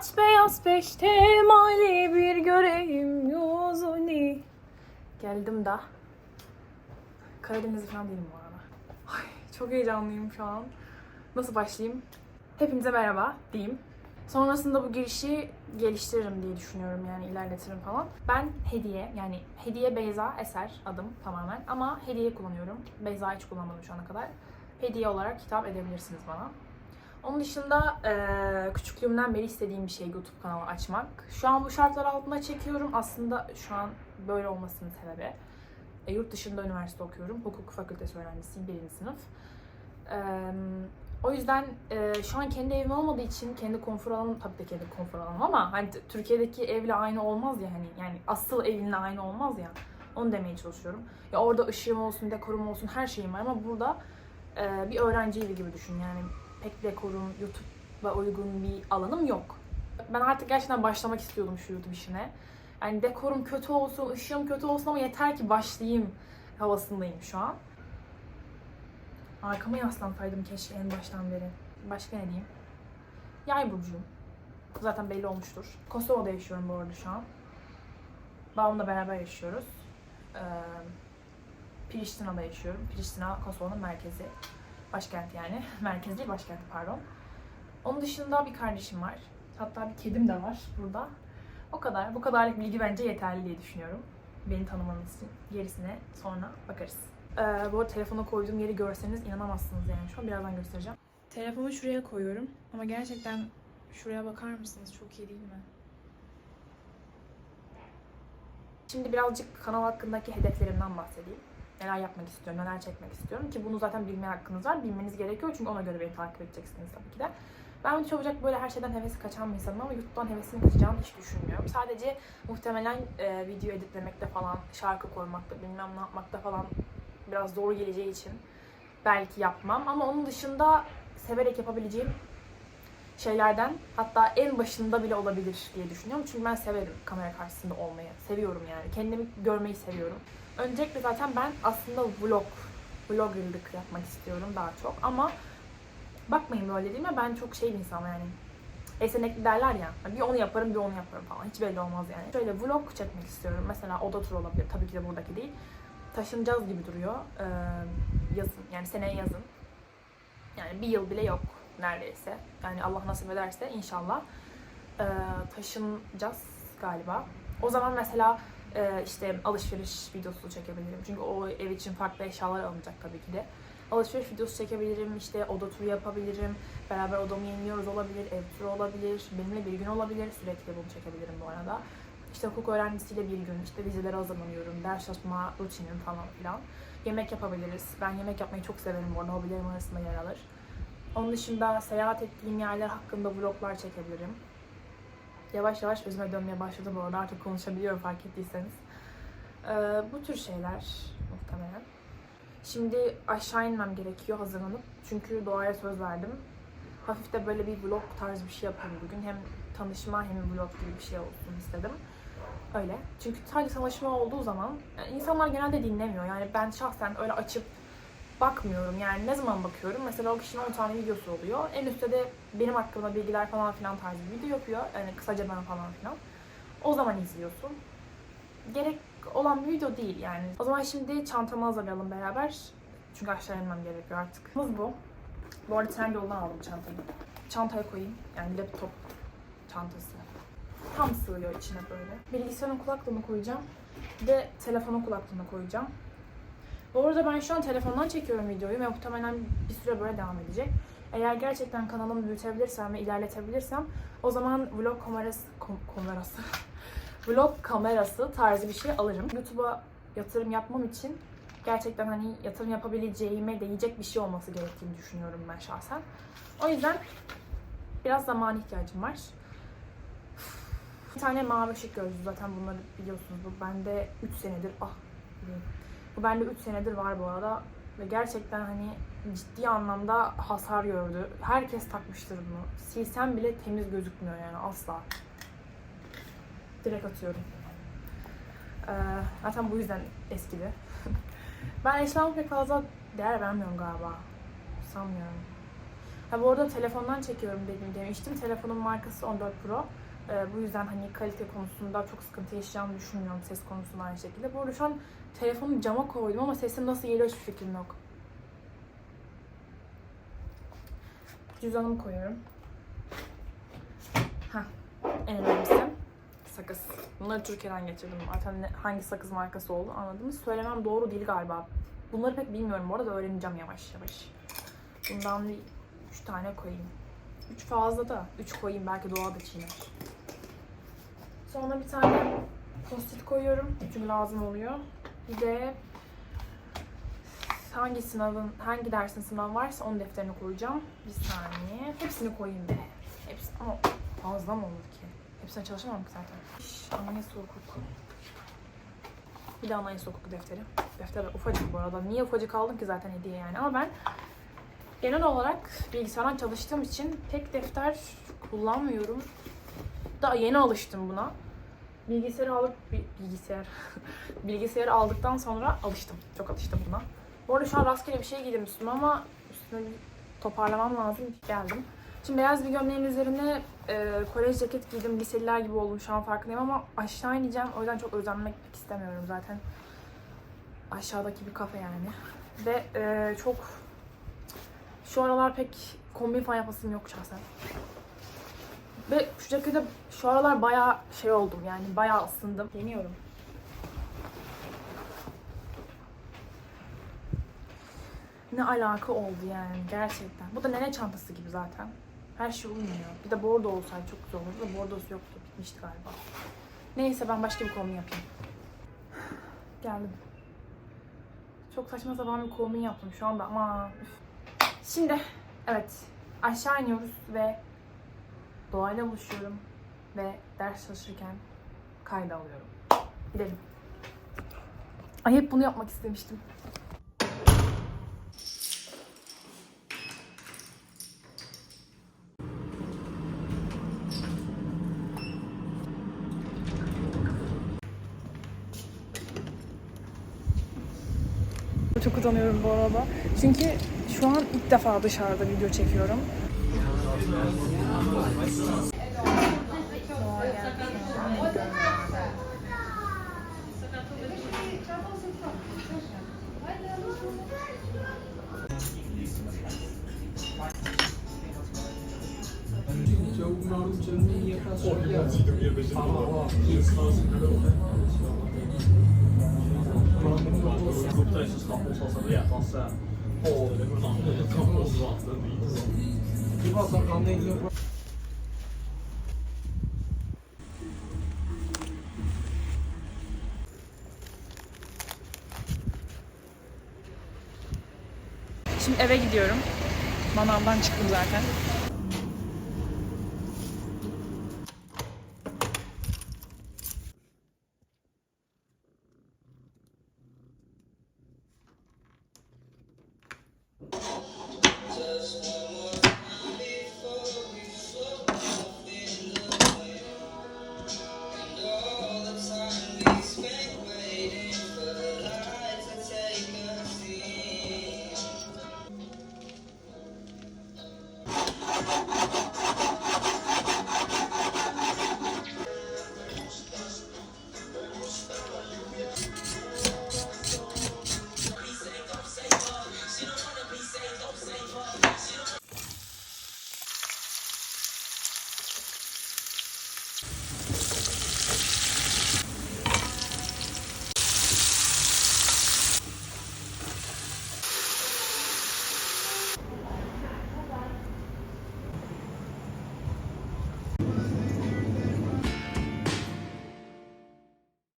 Saç beyaz peşte mali bir göreyim yüzünü. Geldim da. Karadenizli falan değilim bu arada. Ay, çok heyecanlıyım şu an. Nasıl başlayayım? Hepinize merhaba diyeyim. Sonrasında bu girişi geliştiririm diye düşünüyorum yani ilerletirim falan. Ben Hediye yani Hediye Beyza Eser adım tamamen ama Hediye kullanıyorum. Beyza hiç kullanmadım şu ana kadar. Hediye olarak hitap edebilirsiniz bana. Onun dışında eee, küçüklüğümden beri istediğim bir şey YouTube kanalı açmak. Şu an bu şartlar altında çekiyorum. Aslında şu an böyle olmasının sebebi. E, yurt dışında üniversite okuyorum. Hukuk fakültesi öğrencisiyim. Birinci sınıf. Eee, o yüzden eee, şu an kendi evim olmadığı için kendi konfor alanım tabii de kendi konfor alanım ama hani Türkiye'deki evle aynı olmaz ya hani yani asıl evinle aynı olmaz ya. Onu demeye çalışıyorum. Ya orada ışığım olsun, dekorum olsun her şeyim var ama burada eee, bir öğrenci evi gibi düşün yani pek dekorum, YouTube'a uygun bir alanım yok. Ben artık gerçekten başlamak istiyordum şu YouTube işine. Yani dekorum kötü olsun, ışığım kötü olsun ama yeter ki başlayayım havasındayım şu an. Arkama yaslansaydım keşke en baştan beri. Başka ne diyeyim? Yay burcuyum. Zaten belli olmuştur. Kosova'da yaşıyorum bu arada şu an. Babamla beraber yaşıyoruz. Ee, Priştina'da yaşıyorum. Priştina Kosova'nın merkezi. Başkent yani. Merkez değil başkent pardon. Onun dışında bir kardeşim var. Hatta bir kedim de var burada. O kadar. Bu kadarlık bilgi bence yeterli diye düşünüyorum. Beni tanımanız için. Gerisine sonra bakarız. Ee, bu arada telefona koyduğum yeri görseniz inanamazsınız yani. Şu an birazdan göstereceğim. Telefonu şuraya koyuyorum. Ama gerçekten şuraya bakar mısınız? Çok iyi değil mi? Şimdi birazcık kanal hakkındaki hedeflerimden bahsedeyim. Neler yapmak istiyorum, neler çekmek istiyorum ki bunu zaten bilme hakkınız var. Bilmeniz gerekiyor çünkü ona göre beni takip edeceksiniz tabii ki de. Ben çabucak böyle her şeyden hevesi kaçan bir insanım ama YouTube'dan hevesimin kaçacağını hiç düşünmüyorum. Sadece muhtemelen e, video editlemekte falan, şarkı koymakta, bilmem ne yapmakta falan biraz zor geleceği için belki yapmam. Ama onun dışında severek yapabileceğim şeylerden hatta en başında bile olabilir diye düşünüyorum. Çünkü ben severim kamera karşısında olmayı. Seviyorum yani. Kendimi görmeyi seviyorum. Öncelikle zaten ben aslında vlog, vloggerlık yapmak istiyorum daha çok. Ama bakmayın böyle dediğime ben çok şey bir insanım yani. Esenekli derler ya. Bir onu yaparım bir onu yaparım falan. Hiç belli olmaz yani. Şöyle vlog çekmek istiyorum. Mesela oda tur olabilir. Tabii ki de buradaki değil. Taşınacağız gibi duruyor. Ee, yazın. Yani seneye yazın. Yani bir yıl bile yok neredeyse. Yani Allah nasip ederse inşallah ee, taşınacağız galiba. O zaman mesela e, işte alışveriş videosu çekebilirim. Çünkü o ev için farklı eşyalar alınacak tabii ki de. Alışveriş videosu çekebilirim, işte oda turu yapabilirim, beraber odamı yeniliyoruz olabilir, ev turu olabilir, benimle bir gün olabilir, sürekli bunu çekebilirim bu arada. İşte hukuk öğrencisiyle bir gün, işte vizelere hazırlanıyorum, ders çalışma rutinim falan filan. Yemek yapabiliriz. Ben yemek yapmayı çok severim bu arada, hobilerim arasında yer alır. Onun dışında seyahat ettiğim yerler hakkında vloglar çekebilirim. Yavaş yavaş özüme dönmeye başladım bu arada artık konuşabiliyorum fark ettiyseniz. Ee, bu tür şeyler muhtemelen. Şimdi aşağı inmem gerekiyor hazırlanıp. Çünkü doğaya söz verdim. Hafif de böyle bir vlog tarzı bir şey yapayım bugün. Hem tanışma hem vlog gibi bir şey olsun istedim. Öyle. Çünkü sadece tanışma olduğu zaman insanlar genelde dinlemiyor. Yani ben şahsen öyle açıp bakmıyorum. Yani ne zaman bakıyorum? Mesela o kişinin 10 tane videosu oluyor. En üstte de benim hakkımda bilgiler falan filan tarzı bir video yapıyor. Yani kısaca ben falan filan. O zaman izliyorsun. Gerek olan bir video değil yani. O zaman şimdi çantamı hazırlayalım beraber. Çünkü aşağı inmem gerekiyor artık. Hız bu. Bu arada tren yoldan aldım çantayı. Çantaya koyayım. Yani laptop çantası. Tam sığıyor içine böyle. Bilgisayarın kulaklığını koyacağım. Bir de telefonun kulaklığını koyacağım. Bu arada ben şu an telefondan çekiyorum videoyu ve muhtemelen bir süre böyle devam edecek. Eğer gerçekten kanalımı büyütebilirsem ve ilerletebilirsem o zaman vlog kamerası kom- kamerası vlog kamerası tarzı bir şey alırım. YouTube'a yatırım yapmam için gerçekten hani yatırım yapabileceğime değecek bir şey olması gerektiğini düşünüyorum ben şahsen. O yüzden biraz zaman ihtiyacım var. Bir tane mavi ışık gözlüğü zaten bunları biliyorsunuz. Bu bende 3 senedir ah. Bu bende 3 senedir var bu arada. Ve gerçekten hani ciddi anlamda hasar gördü. Herkes takmıştır bunu. Silsem bile temiz gözükmüyor yani asla. Direkt atıyorum. Ee, zaten bu yüzden eskidi. ben eşyama pek fazla değer vermiyorum galiba. Sanmıyorum. Ha bu arada telefondan çekiyorum dedim demiştim. Telefonun markası 14 Pro. Ee, bu yüzden hani kalite konusunda çok sıkıntı yaşayacağımı düşünmüyorum ses konusunda aynı şekilde. Bu arada şu an telefonu cama koydum ama sesim nasıl geliyor hiçbir fikrim yok. Cüzdanımı koyuyorum. Heh, en önemlisi sakız. Bunları Türkiye'den getirdim. Zaten ne- hangi sakız markası olduğunu anladınız. Söylemem doğru değil galiba. Bunları pek bilmiyorum bu arada öğreneceğim yavaş yavaş. Bundan bir üç tane koyayım. Üç fazla da üç koyayım belki doğa da çiğner. Sonra bir tane post koyuyorum çünkü lazım oluyor. Bir de hangi sınavın, hangi dersin sınav varsa onun defterine koyacağım. Bir saniye. Hepsini koyayım be. Hepsi ama fazla mı olur ki? Hepsine çalışamam ki zaten. Anayasa hukuku. Bir de anayasa hukuku defteri. Defter ufacık bu arada. Niye ufacık aldım ki zaten hediye yani. Ama ben genel olarak bilgisayardan çalıştığım için pek defter kullanmıyorum. Daha yeni alıştım buna. Bilgisayarı alıp bi- bilgisayar bilgisayarı aldıktan sonra alıştım. Çok alıştım buna. Bu arada şu an rastgele bir şey giydim üstüme ama üstüne bir toparlamam lazım. Geldim. Şimdi beyaz bir gömleğin üzerine e, kolej ceket giydim. Liseliler gibi oldum şu an farkındayım ama aşağı ineceğim. O yüzden çok özenmek istemiyorum zaten. Aşağıdaki bir kafe yani. Ve e, çok şu aralar pek kombin falan yapasım yok şahsen. Ve şu cekete şu aralar bayağı şey oldum yani bayağı ısındım. Deniyorum. Ne alaka oldu yani gerçekten. Bu da nene çantası gibi zaten. Her şey uymuyor. Bir de bordo olsaydı çok güzel olurdu da bordosu yoktu. Bitmişti galiba. Neyse ben başka bir kombin yapayım. Geldim. Çok saçma sapan bir kombin yaptım şu anda ama. Şimdi evet aşağı iniyoruz ve doğayla buluşuyorum ve ders çalışırken kayda alıyorum. Gidelim. Ay hep bunu yapmak istemiştim. Çok utanıyorum bu arada. Çünkü şu an ilk defa dışarıda video çekiyorum. Şimdi eve gidiyorum. Manavdan çıktım zaten.